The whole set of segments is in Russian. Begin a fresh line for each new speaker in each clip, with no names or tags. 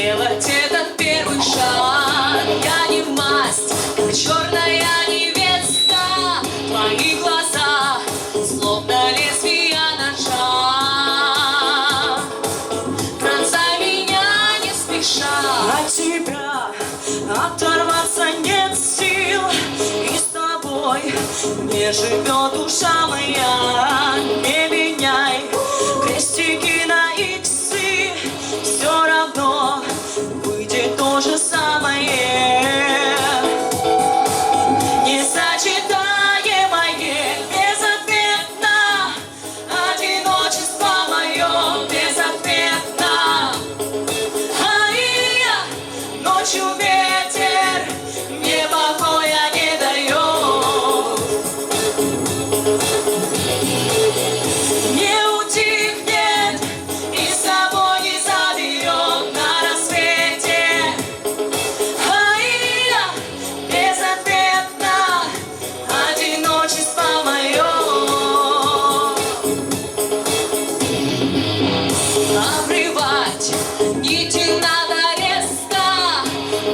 сделать этот первый шаг. Я не в масть, черная невеста, твои глаза, словно лезвия ножа.
Пронзай меня не спеша,
от тебя оторваться нет сил, и с тобой не живет душа моя. Не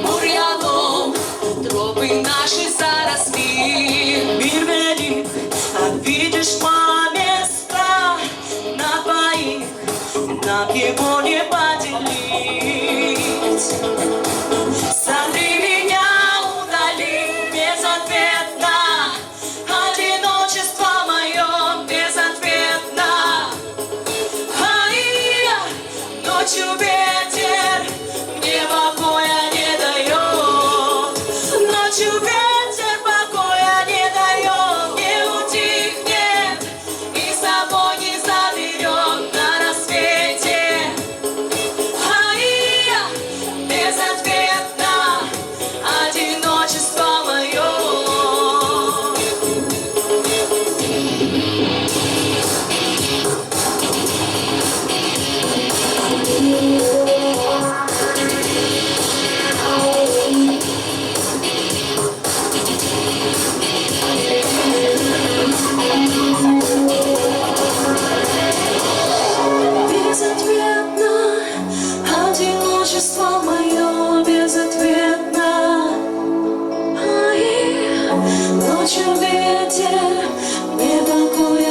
бур'яном, тропы наши заросли, мір велик, а видишь? мать. Ночью ветер беспокоит.